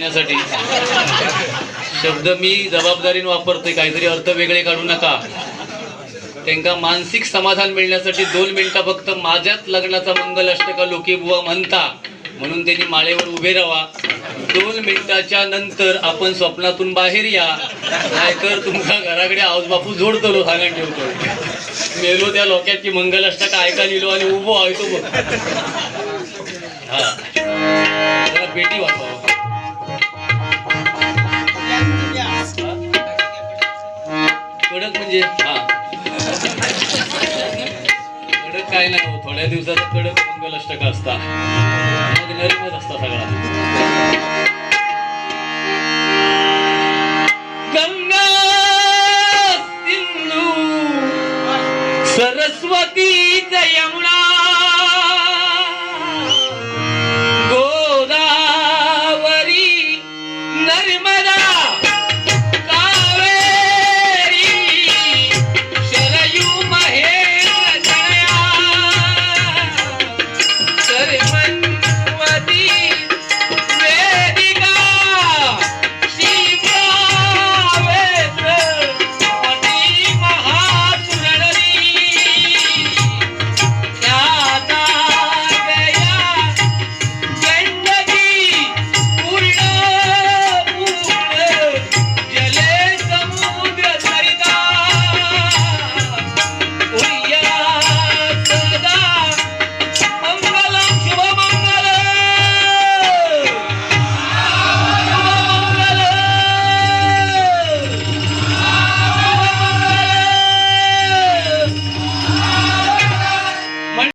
येण्यासाठी शब्द मी जबाबदारीने वापरतोय काहीतरी अर्थ वेगळे काढू नका. त्यांना मानसिक समाधान मिळण्यासाठी दोन मिनिटं फक्त माझ्याच लग्नाचा मंगल अष्टका लोके बुवा म्हणता. म्हणून त्यांनी माळेवर उभे राहा. दोन मिनिटाच्या नंतर आपण स्वप्नातून बाहेर या. नाहीतर तुमच्या घराकडे आऊसबापू जोडतलो जोडतो सांगून ठेवतो. मेलो त्या लोक्याची मंगल अष्टका ऐका लिहिलो आणि उभो आहे तो बघ. हा. जरा पेटी कडक म्हणजे हा. कडक काय नाही हो, थोड्या दिवसात कडक मंगल अष्टक असता. मग नरमच असता सगळा. यमुना गोदावरी नर्मदा